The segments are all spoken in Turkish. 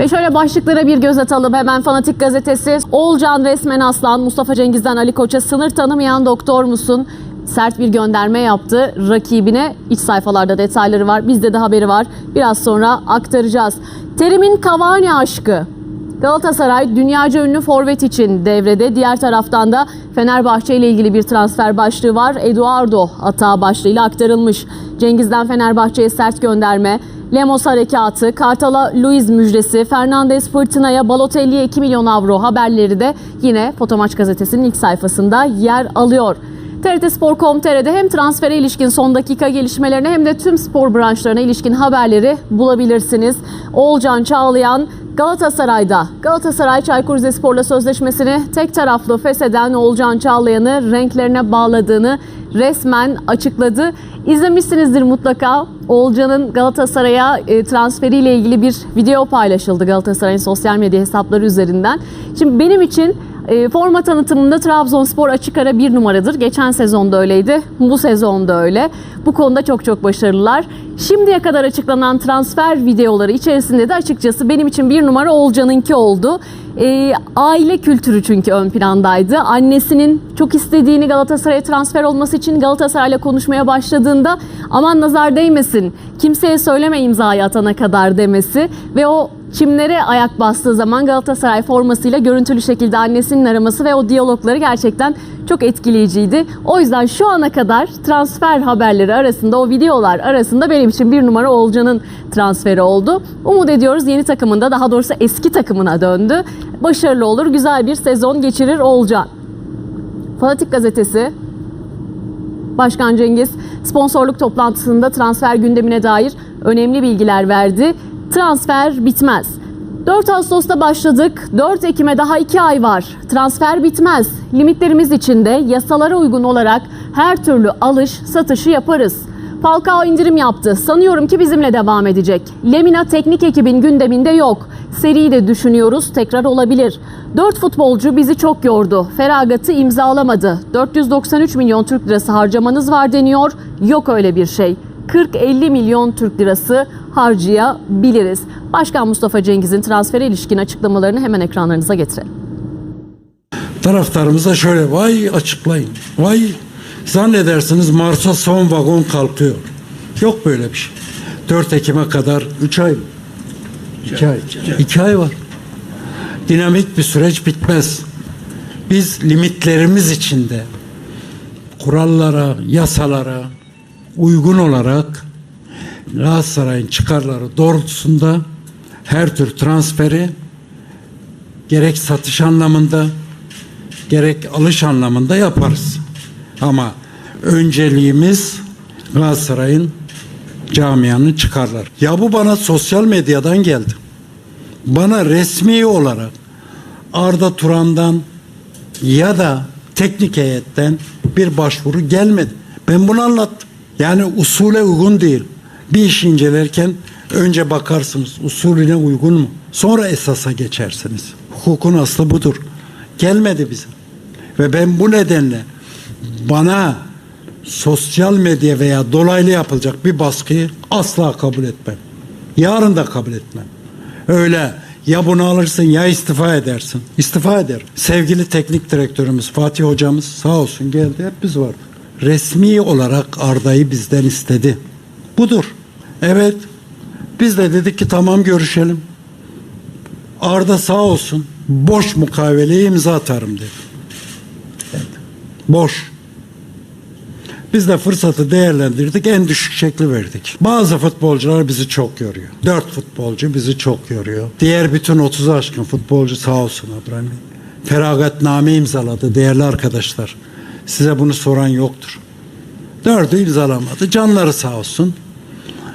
Ve şöyle başlıklara bir göz atalım hemen Fanatik Gazetesi. Oğulcan resmen aslan Mustafa Cengiz'den Ali Koç'a sınır tanımayan doktor musun? Sert bir gönderme yaptı rakibine. İç sayfalarda detayları var. Bizde de haberi var. Biraz sonra aktaracağız. Terim'in Cavani aşkı. Galatasaray dünyaca ünlü forvet için devrede. Diğer taraftan da Fenerbahçe ile ilgili bir transfer başlığı var. Eduardo hata başlığıyla aktarılmış. Cengiz'den Fenerbahçe'ye sert gönderme. Lemos harekatı, Kartal'a Luiz müjdesi, Fernandes fırtınaya, Balotelli'ye 2 milyon avro haberleri de yine Fotomaç gazetesinin ilk sayfasında yer alıyor. TRT Spor.com.tr'de hem transfere ilişkin son dakika gelişmelerine hem de tüm spor branşlarına ilişkin haberleri bulabilirsiniz. Oğulcan Çağlayan Galatasaray'da Galatasaray Çaykur Rizespor'la sözleşmesini tek taraflı fesheden Oğulcan Çağlayan'ı renklerine bağladığını resmen açıkladı. İzlemişsinizdir mutlaka. Oğulcan'ın Galatasaray'a e, transferiyle ilgili bir video paylaşıldı Galatasaray'ın sosyal medya hesapları üzerinden. Şimdi benim için e, forma tanıtımında Trabzonspor açık ara bir numaradır. Geçen sezonda öyleydi, bu sezonda öyle. Bu konuda çok çok başarılılar. Şimdiye kadar açıklanan transfer videoları içerisinde de açıkçası benim için bir numara Olcan'ınki oldu. E, aile kültürü çünkü ön plandaydı. Annesinin çok istediğini Galatasaray'a transfer olması için Galatasaray'la konuşmaya başladığında aman nazar değmesin, kimseye söyleme imzayı atana kadar demesi ve o çimlere ayak bastığı zaman Galatasaray formasıyla görüntülü şekilde annesinin araması ve o diyalogları gerçekten çok etkileyiciydi. O yüzden şu ana kadar transfer haberleri arasında, o videolar arasında benim için bir numara Olcan'ın transferi oldu. Umut ediyoruz yeni takımında, daha doğrusu eski takımına döndü. Başarılı olur, güzel bir sezon geçirir Olcan. Fanatik gazetesi Başkan Cengiz sponsorluk toplantısında transfer gündemine dair önemli bilgiler verdi. Transfer bitmez. 4 Ağustos'ta başladık. 4 Ekim'e daha 2 ay var. Transfer bitmez. Limitlerimiz içinde yasalara uygun olarak her türlü alış satışı yaparız. Falcao indirim yaptı. Sanıyorum ki bizimle devam edecek. Lemina teknik ekibin gündeminde yok. Seriyi de düşünüyoruz. Tekrar olabilir. 4 futbolcu bizi çok yordu. Feragat'ı imzalamadı. 493 milyon Türk lirası harcamanız var deniyor. Yok öyle bir şey. 40-50 milyon Türk lirası harcayabiliriz. Başkan Mustafa Cengiz'in transfere ilişkin açıklamalarını hemen ekranlarınıza getirelim. Taraftarımıza şöyle vay açıklayın. Vay zannedersiniz Mars'a son vagon kalkıyor. Yok böyle bir şey. 4 Ekim'e kadar 3 ay mı? 2 ay. 2 ay var. Dinamik bir süreç bitmez. Biz limitlerimiz içinde kurallara, yasalara uygun olarak Galatasaray'ın çıkarları doğrultusunda her tür transferi gerek satış anlamında gerek alış anlamında yaparız. Ama önceliğimiz Galatasaray'ın camianın çıkarları. Ya bu bana sosyal medyadan geldi. Bana resmi olarak Arda Turan'dan ya da teknik heyetten bir başvuru gelmedi. Ben bunu anlattım. Yani usule uygun değil. Bir işi incelerken önce bakarsınız usulüne uygun mu? Sonra esasa geçersiniz. Hukukun aslı budur. Gelmedi bize. Ve ben bu nedenle bana sosyal medya veya dolaylı yapılacak bir baskıyı asla kabul etmem. Yarın da kabul etmem. Öyle ya bunu alırsın ya istifa edersin. İstifa eder. Sevgili teknik direktörümüz Fatih hocamız sağ olsun geldi hep biz vardık. Resmi olarak Arda'yı bizden istedi. Budur. Evet. Biz de dedik ki tamam görüşelim. Arda sağ olsun boş mukaveleye imza atarım dedi. Evet. Boş. Biz de fırsatı değerlendirdik, en düşük şekli verdik. Bazı futbolcular bizi çok yoruyor. Dört futbolcu bizi çok yoruyor. Diğer bütün 30'u aşkın futbolcu sağ olsun Abdurrahim. Feragatname imzaladı değerli arkadaşlar. Size bunu soran yoktur. Dördü imzalamadı. Canları sağ olsun.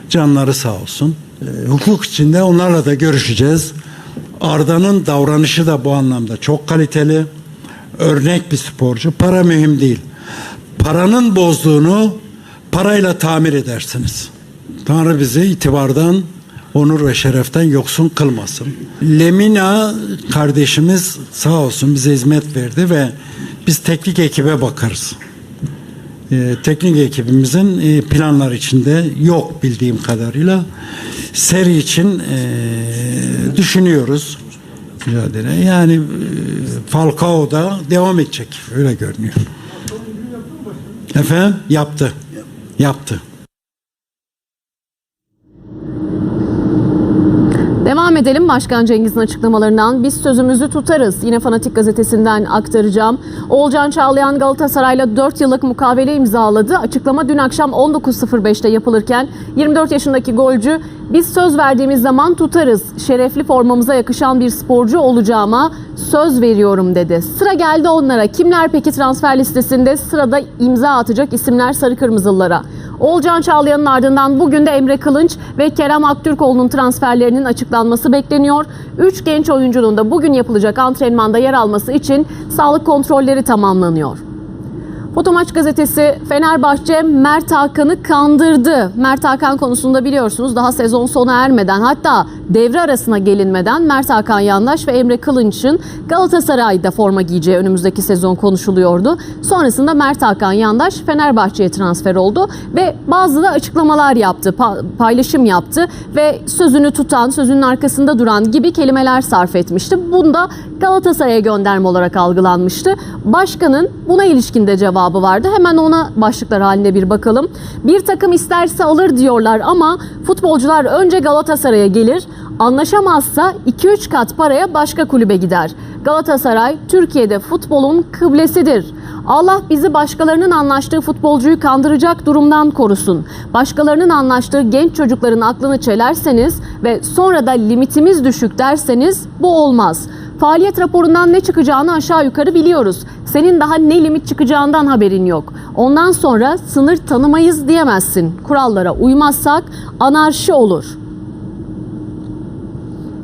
Canları sağ olsun. Ee, hukuk içinde onlarla da görüşeceğiz. Arda'nın davranışı da bu anlamda çok kaliteli. Örnek bir sporcu. Para mühim değil. Paranın bozduğunu parayla tamir edersiniz. Tanrı bizi itibardan, onur ve şereften yoksun kılmasın. Lemina kardeşimiz sağ olsun bize hizmet verdi ve biz teknik ekibe bakarız. Ee, teknik ekibimizin e, planlar içinde yok bildiğim kadarıyla. Seri için e, düşünüyoruz. Mücadele. Yani e, Falcao da devam edecek. Öyle görünüyor. Efendim? Yaptı. Yaptı. Devam edelim Başkan Cengiz'in açıklamalarından. Biz sözümüzü tutarız. Yine Fanatik Gazetesi'nden aktaracağım. Oğulcan Çağlayan Galatasaray'la 4 yıllık mukavele imzaladı. Açıklama dün akşam 19.05'te yapılırken 24 yaşındaki golcü biz söz verdiğimiz zaman tutarız. Şerefli formamıza yakışan bir sporcu olacağıma söz veriyorum dedi. Sıra geldi onlara. Kimler peki transfer listesinde sırada imza atacak isimler sarı kırmızılılara? Oğulcan Çağlayan'ın ardından bugün de Emre Kılınç ve Kerem Aktürkoğlu'nun transferlerinin açıklanması bekleniyor. Üç genç oyuncunun da bugün yapılacak antrenmanda yer alması için sağlık kontrolleri tamamlanıyor. Fotomaç gazetesi Fenerbahçe Mert Hakan'ı kandırdı. Mert Hakan konusunda biliyorsunuz daha sezon sona ermeden hatta devre arasına gelinmeden Mert Hakan Yandaş ve Emre Kılınç'ın Galatasaray'da forma giyeceği önümüzdeki sezon konuşuluyordu. Sonrasında Mert Hakan Yandaş Fenerbahçe'ye transfer oldu ve bazı da açıklamalar yaptı, pa- paylaşım yaptı ve sözünü tutan, sözünün arkasında duran gibi kelimeler sarf etmişti. Bunda Galatasaray'a gönderme olarak algılanmıştı. Başkanın buna ilişkin de cevabı vardı. Hemen ona başlıklar halinde bir bakalım. Bir takım isterse alır diyorlar ama futbolcular önce Galatasaray'a gelir. Anlaşamazsa 2-3 kat paraya başka kulübe gider. Galatasaray Türkiye'de futbolun kıblesidir. Allah bizi başkalarının anlaştığı futbolcuyu kandıracak durumdan korusun. Başkalarının anlaştığı genç çocukların aklını çelerseniz ve sonra da limitimiz düşük derseniz bu olmaz. Faaliyet raporundan ne çıkacağını aşağı yukarı biliyoruz. Senin daha ne limit çıkacağından haberin yok. Ondan sonra sınır tanımayız diyemezsin. Kurallara uymazsak anarşi olur.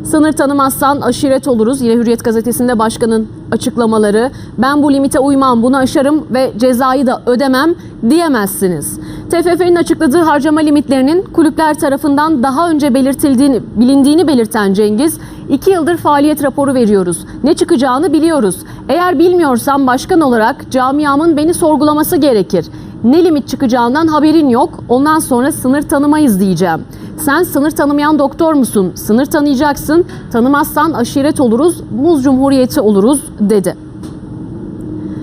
Sınır tanımazsan aşiret oluruz. Yine Hürriyet gazetesinde başkanın açıklamaları. Ben bu limite uymam, bunu aşarım ve cezayı da ödemem diyemezsiniz. TFF'nin açıkladığı harcama limitlerinin kulüpler tarafından daha önce belirtildiğini, bilindiğini belirten Cengiz, iki yıldır faaliyet raporu veriyoruz. Ne çıkacağını biliyoruz. Eğer bilmiyorsam başkan olarak camiamın beni sorgulaması gerekir. Ne limit çıkacağından haberin yok. Ondan sonra sınır tanımayız diyeceğim. Sen sınır tanımayan doktor musun? Sınır tanıyacaksın. Tanımazsan aşiret oluruz, muz cumhuriyeti oluruz dedi.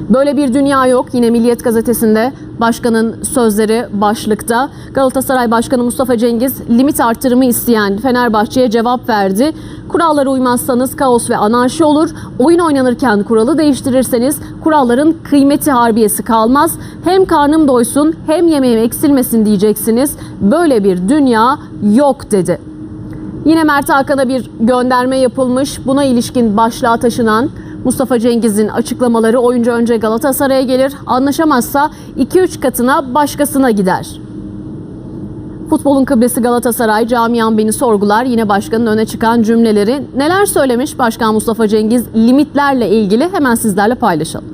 Böyle bir dünya yok. Yine Milliyet gazetesinde başkanın sözleri başlıkta. Galatasaray Başkanı Mustafa Cengiz limit artırımı isteyen Fenerbahçe'ye cevap verdi. Kurallara uymazsanız kaos ve anarşi olur. Oyun oynanırken kuralı değiştirirseniz kuralların kıymeti harbiyesi kalmaz. Hem karnım doysun hem yemeğim eksilmesin diyeceksiniz. Böyle bir dünya yok dedi. Yine Mert Hakan'a bir gönderme yapılmış. Buna ilişkin başlığa taşınan Mustafa Cengiz'in açıklamaları oyuncu önce Galatasaray'a gelir, anlaşamazsa 2-3 katına başkasına gider. Futbolun kıblesi Galatasaray, camiam beni sorgular. Yine başkanın öne çıkan cümleleri. Neler söylemiş Başkan Mustafa Cengiz limitlerle ilgili hemen sizlerle paylaşalım.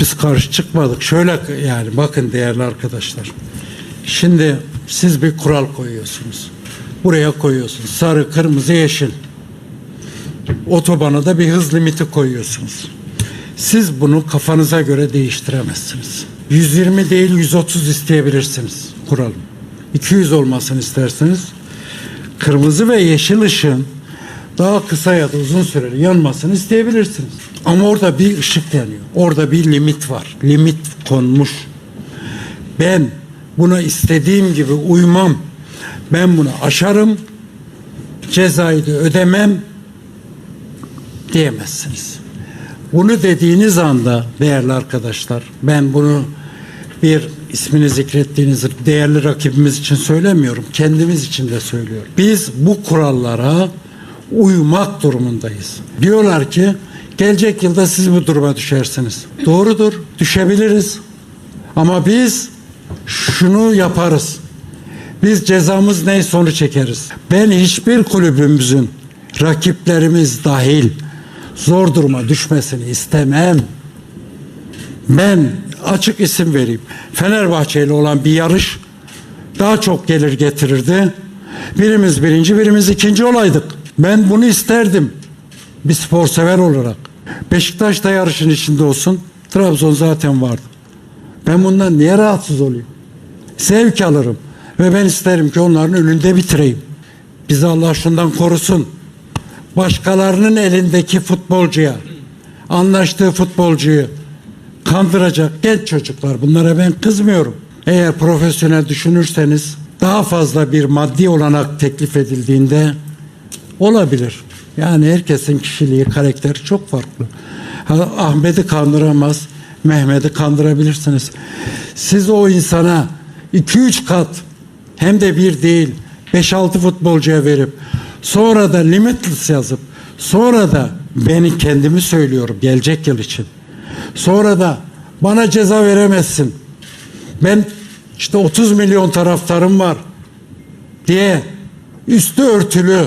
Biz karşı çıkmadık. Şöyle yani bakın değerli arkadaşlar. Şimdi siz bir kural koyuyorsunuz. Buraya koyuyorsunuz. Sarı, kırmızı, yeşil. Otobana da bir hız limiti koyuyorsunuz. Siz bunu kafanıza göre değiştiremezsiniz. 120 değil 130 isteyebilirsiniz kuralım. 200 olmasını isterseniz kırmızı ve yeşil ışığın daha kısa ya da uzun süreli yanmasını isteyebilirsiniz. Ama orada bir ışık yanıyor. Orada bir limit var. Limit konmuş. Ben buna istediğim gibi uymam. Ben bunu aşarım. Cezayı da ödemem diyemezsiniz. Bunu dediğiniz anda değerli arkadaşlar ben bunu bir ismini zikrettiğiniz değerli rakibimiz için söylemiyorum. Kendimiz için de söylüyorum. Biz bu kurallara uymak durumundayız. Diyorlar ki gelecek yılda siz bu duruma düşersiniz. Doğrudur. Düşebiliriz. Ama biz şunu yaparız. Biz cezamız neyse onu çekeriz. Ben hiçbir kulübümüzün rakiplerimiz dahil zor duruma düşmesini istemem. Ben açık isim vereyim. Fenerbahçe ile olan bir yarış daha çok gelir getirirdi. Birimiz birinci, birimiz ikinci olaydık. Ben bunu isterdim. Bir spor sever olarak. Beşiktaş da yarışın içinde olsun. Trabzon zaten vardı. Ben bundan niye rahatsız olayım? Zevk alırım. Ve ben isterim ki onların önünde bitireyim. Bizi Allah şundan korusun. Başkalarının elindeki futbolcuya, anlaştığı futbolcuyu kandıracak genç çocuklar. Bunlara ben kızmıyorum. Eğer profesyonel düşünürseniz daha fazla bir maddi olanak teklif edildiğinde olabilir. Yani herkesin kişiliği, karakteri çok farklı. Ahmet'i kandıramaz, Mehmet'i kandırabilirsiniz. Siz o insana 2-3 kat hem de bir değil 5-6 futbolcuya verip sonra da limitless yazıp sonra da beni kendimi söylüyorum gelecek yıl için. Sonra da bana ceza veremezsin. Ben işte 30 milyon taraftarım var diye üstü örtülü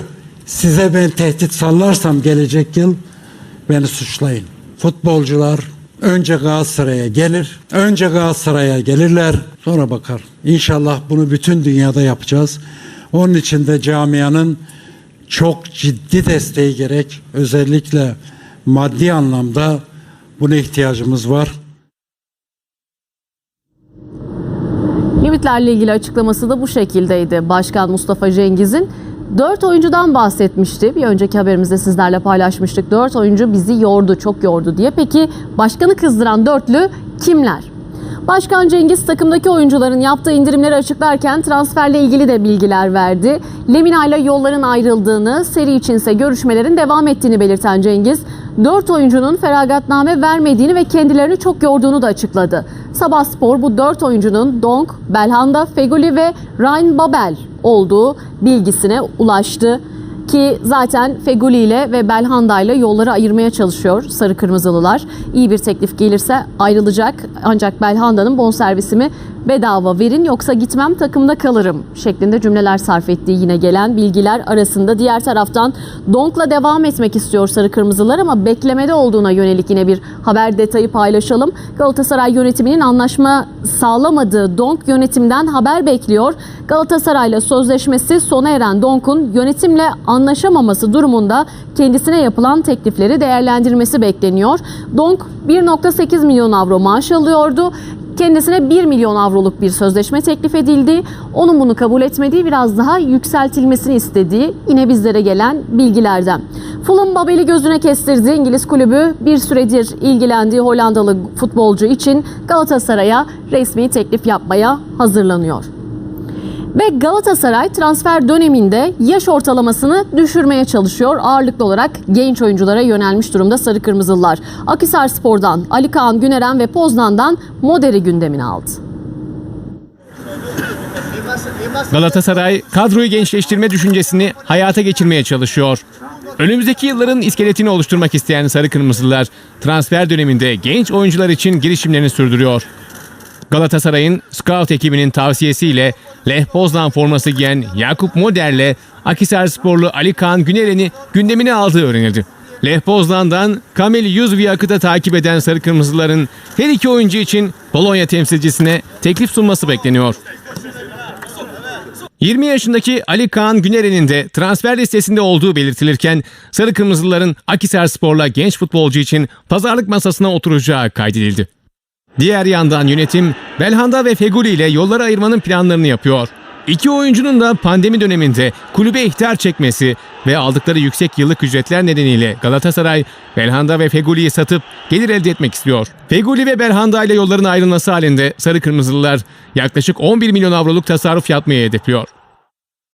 size ben tehdit sallarsam gelecek yıl beni suçlayın. Futbolcular önce Galatasaray'a gelir. Önce Galatasaray'a gelirler. Sonra bakar. İnşallah bunu bütün dünyada yapacağız. Onun için de camianın çok ciddi desteği gerek. Özellikle maddi anlamda buna ihtiyacımız var. Limitlerle ilgili açıklaması da bu şekildeydi. Başkan Mustafa Cengiz'in 4 oyuncudan bahsetmişti. Bir önceki haberimizde sizlerle paylaşmıştık. 4 oyuncu bizi yordu, çok yordu diye. Peki başkanı kızdıran dörtlü kimler? Başkan Cengiz takımdaki oyuncuların yaptığı indirimleri açıklarken transferle ilgili de bilgiler verdi. Lemina ile yolların ayrıldığını, seri içinse görüşmelerin devam ettiğini belirten Cengiz, 4 oyuncunun feragatname vermediğini ve kendilerini çok yorduğunu da açıkladı. Sabah Spor bu 4 oyuncunun Donk, Belhanda, Feguli ve Ryan Babel olduğu bilgisine ulaştı. Ki zaten Feguli ile ve Belhanda ile yolları ayırmaya çalışıyor Sarı Kırmızılılar. İyi bir teklif gelirse ayrılacak ancak Belhanda'nın bonservisimi bedava verin yoksa gitmem takımda kalırım şeklinde cümleler sarf ettiği yine gelen bilgiler arasında. Diğer taraftan Donk'la devam etmek istiyor Sarı Kırmızılar ama beklemede olduğuna yönelik yine bir haber detayı paylaşalım. Galatasaray yönetiminin anlaşma sağlamadığı Donk yönetimden haber bekliyor. Galatasaray'la sözleşmesi sona eren Donk'un yönetimle anlaşamaması durumunda kendisine yapılan teklifleri değerlendirmesi bekleniyor. Donk 1.8 milyon avro maaş alıyordu. Kendisine 1 milyon avroluk bir sözleşme teklif edildi. Onun bunu kabul etmediği biraz daha yükseltilmesini istediği yine bizlere gelen bilgilerden. Fulham Babel'i gözüne kestirdi. İngiliz kulübü bir süredir ilgilendiği Hollandalı futbolcu için Galatasaray'a resmi teklif yapmaya hazırlanıyor. Ve Galatasaray transfer döneminde yaş ortalamasını düşürmeye çalışıyor. Ağırlıklı olarak genç oyunculara yönelmiş durumda Sarı Kırmızılılar. Akhisar Spor'dan Ali Kaan Güneren ve Poznan'dan Moder'i gündemine aldı. Galatasaray kadroyu gençleştirme düşüncesini hayata geçirmeye çalışıyor. Önümüzdeki yılların iskeletini oluşturmak isteyen Sarı Kırmızılar transfer döneminde genç oyuncular için girişimlerini sürdürüyor. Galatasaray'ın scout ekibinin tavsiyesiyle Lech Poznan forması giyen Yakup Moder'le Akhisar sporlu Ali Kaan Güneren'i gündemine aldığı öğrenildi. Lech Poznan'dan Kamil Yuzviyak'ı da takip eden Sarı Kırmızıların her iki oyuncu için Polonya temsilcisine teklif sunması bekleniyor. 20 yaşındaki Ali Kaan Güneren'in de transfer listesinde olduğu belirtilirken Sarı Kırmızıların Akhisar Spor'la genç futbolcu için pazarlık masasına oturacağı kaydedildi. Diğer yandan yönetim Belhanda ve Feguli ile yolları ayırmanın planlarını yapıyor. İki oyuncunun da pandemi döneminde kulübe ihtar çekmesi ve aldıkları yüksek yıllık ücretler nedeniyle Galatasaray Belhanda ve Feguli'yi satıp gelir elde etmek istiyor. Feguli ve Belhanda ile yolların ayrılması halinde Sarı Kırmızılılar yaklaşık 11 milyon avroluk tasarruf yapmayı hedefliyor.